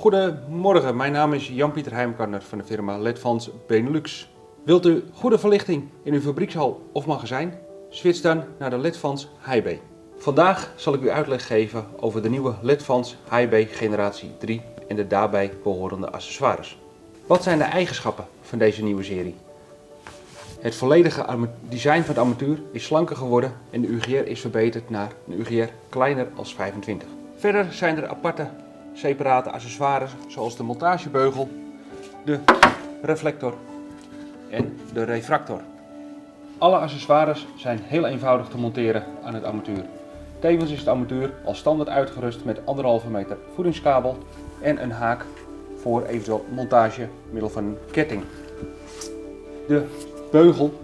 Goedemorgen, mijn naam is Jan-Pieter Heimkarner van de firma Ledvans Benelux. Wilt u goede verlichting in uw fabriekshal of magazijn? Switch dan naar de Ledvans HB. Vandaag zal ik u uitleg geven over de nieuwe Ledvans HB generatie 3 en de daarbij behorende accessoires. Wat zijn de eigenschappen van deze nieuwe serie? Het volledige design van het armatuur is slanker geworden en de UGR is verbeterd naar een UGR kleiner als 25. Verder zijn er aparte separate accessoires zoals de montagebeugel, de reflector en de refractor. Alle accessoires zijn heel eenvoudig te monteren aan het armatuur. Tevens is het armatuur als standaard uitgerust met 1,5 meter voedingskabel en een haak voor eventueel montage middel van een ketting. De beugel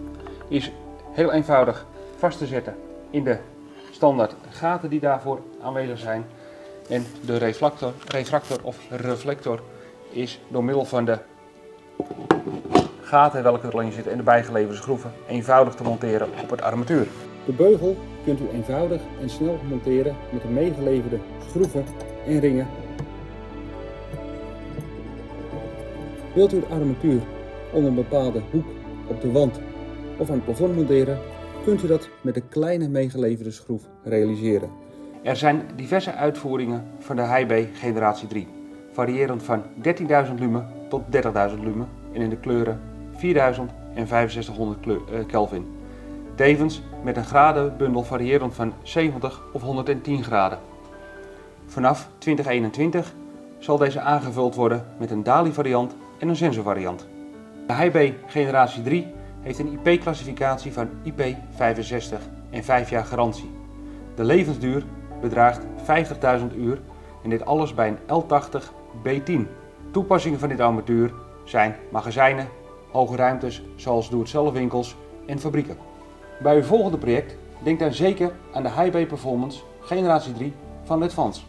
is heel eenvoudig vast te zetten in de standaard gaten die daarvoor aanwezig zijn. En de reflector, refractor of reflector is door middel van de gaten welke erin zitten en de bijgeleverde schroeven eenvoudig te monteren op het armatuur. De beugel kunt u eenvoudig en snel monteren met de meegeleverde schroeven en ringen. Wilt u het armatuur onder een bepaalde hoek op de wand of aan het plafond monteren, kunt u dat met een kleine meegeleverde schroef realiseren. Er zijn diverse uitvoeringen van de HB generatie 3, variërend van 13.000 lumen tot 30.000 lumen en in de kleuren 4000 en 6500 kleur- eh, Kelvin. Tevens met een gradenbundel variërend van 70 of 110 graden. Vanaf 2021 zal deze aangevuld worden met een DALI variant en een sensor variant. De HB generatie 3 heeft een IP-classificatie van IP65 en 5 jaar garantie. De levensduur bedraagt 50.000 uur en dit alles bij een L80 B10. Toepassingen van dit armatuur zijn magazijnen, hoge ruimtes zoals doe-het-zelf winkels en fabrieken. Bij uw volgende project denk dan zeker aan de HB Performance generatie 3 van Ledvans.